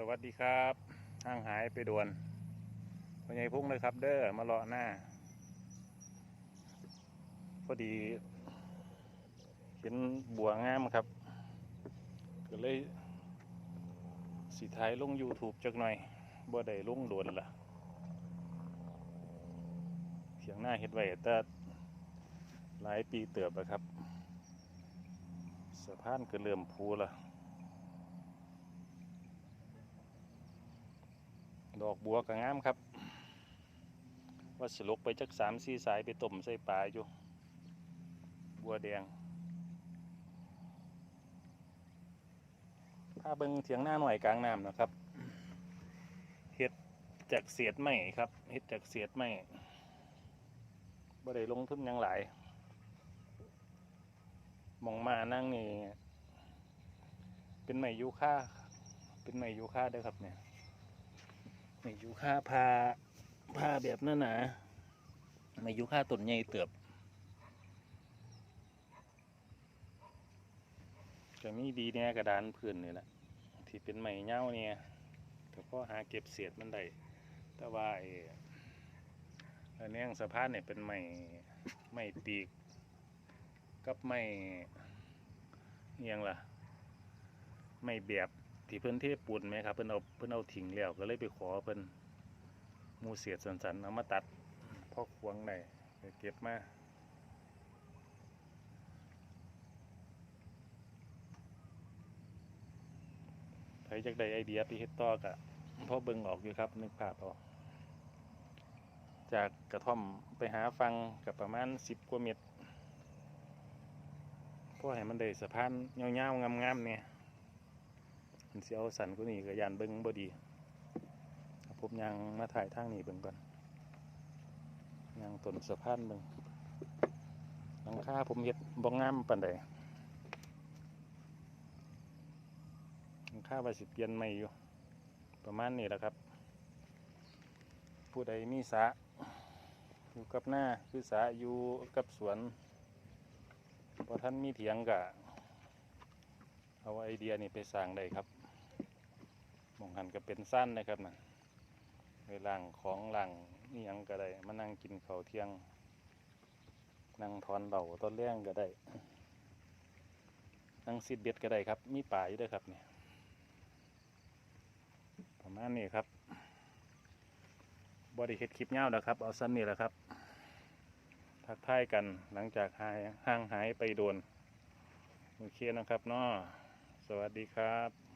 สวัสดีครับห่างหายไปด่วนพ่อใหญ่พุ่งเลยครับ เด้อมารอหน้า พอดีเห็นบัวงามครับ ก็เลยสีท้ายลง YouTube จักหน่อยบ่ได้ลงโดนละเสียงหน้าเฮ็ดไว้แต่หลายปีเติบแล้วครับ สะพานก็เริ่มพูละ ดอกบัวก็งามครับ ว่าสิลกไปจักสามสี่สายไปต้มใส่ปลาอยู่ บัวแดงถ้าเบิงเถียงหน้าหน่อยกลางน้ำนะครับเห็ดจากเสียดไม้ครับเห็ดจากเสียดไม้บ่ได้ลงทุนยังหลายมองมานั่งนี่เป็นไม้ยูค่าเป็นไม้ยูค่าด้อครับเนี่ย ยูค่าพาพาแบบนั้นนะไม่ยูค่าต้นใหญ่เติบก็มีดีเนี่ยกระดานพื้นนี่แหละที่เป็นไม้เง่าเนี่ยก็พอหาเก็บเศษมันได้แต่ว่าไอ้อันนี้สะพานเนี่ยเป็นไม้ไม้ปีก กับไม้เอียงล่ะ ไม้แบบ ที่เพิ่นเทปูนไหมครับเพิ่นเอาเพิ่นเอาทิ้งแล้วก็เลยไปขอเพิ่นมูเสียดสันๆเอามาตัดพ่อควงได้ไปเก็บมาใครจักได้ไอเดียไปเฮ็ดต่อกะพ่อเบิ่งออกอยู่ครับนึกภาพออก จากกระท่อมไปหาฟังกับประมาณสิบกว่าเมตรพ่อให้มันได้สะพานเงาวๆงามๆเนี่ย มันสิเอาสันกูนี่ก็ยานเบิ้งบ่ดีผมยังมาถ่ายทางนี้เบิ่งก่อนยังต้นสะพานเบิ่งหลังคาผมเฮ็ดบ่งงามปานใดหลังคาว่าสิเปลี่ยนใหม่อยู่ ประมาณนี้แหละครับ ผู้ใดมีสะอยู่กับหน้าคือสะอยู่กับสวนพอท่านมีเถียงกะเอาไอเดียนี่ไปสร้างได้ครับ มองหันก็เป็นสั้นนะครับนะไปล่างของหล่างนี่ยังก็ได้มานั่งกินข้าวเที่ยง นั่งทอนเบาต้นเลี้ยงก็ได้ นั่งซิดเบ็ดก็ได้ครับ มีป่าอยู่ด้วยครับเนี่ยประมาณนี้ครับบอดี้เฮ็ดคลิปเงาแล้วครับ เอาสั้นนี่แหละครับ ทักทายกันหลังจากหายห่างหายไปโดน โอเคนะครับเนาะสวัสดีครับ